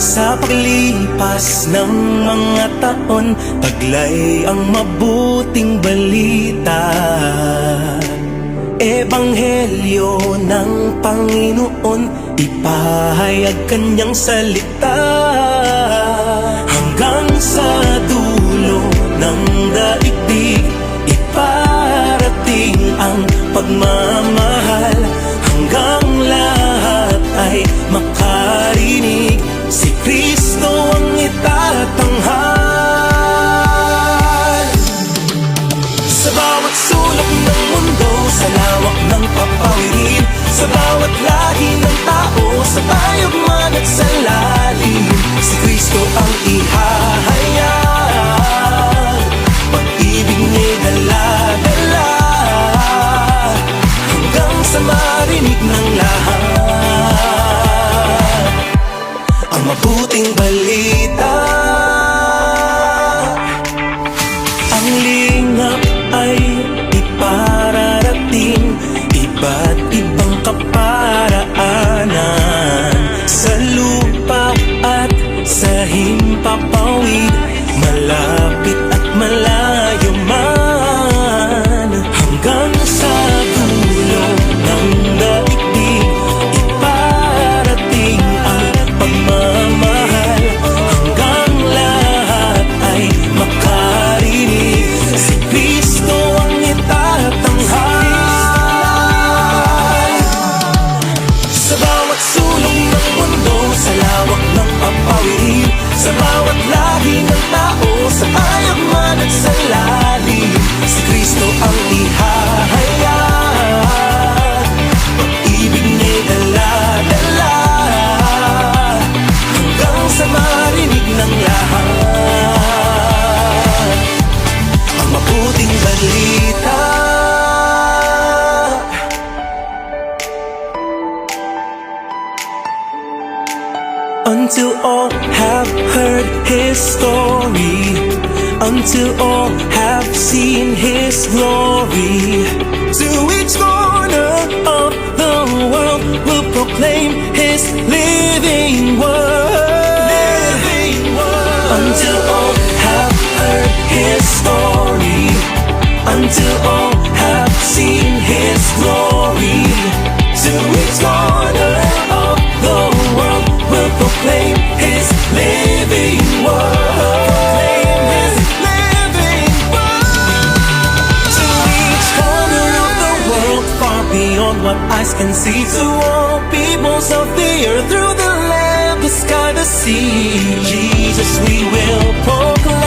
Sa paglipas ng mga taon Taglay ang mabuting balita. Ebanghelyo ng Panginoon Ipahayag kanyang salita. Hanggang sa dulo ng daigdig Iparating ang pagmamahal ang ihahayag Pag-ibig niya'y dala-dala. Hanggang sa marinig ng lahat. Ang mabuting balita. Until all have heard his story, until all have seen his glory. To each corner of the world will proclaim his living word. Until all have heard his story, until all have seen his glory. Eyes see. To all peoples of the earth, through the land, the sky, the sea. Jesus, we will proclaim.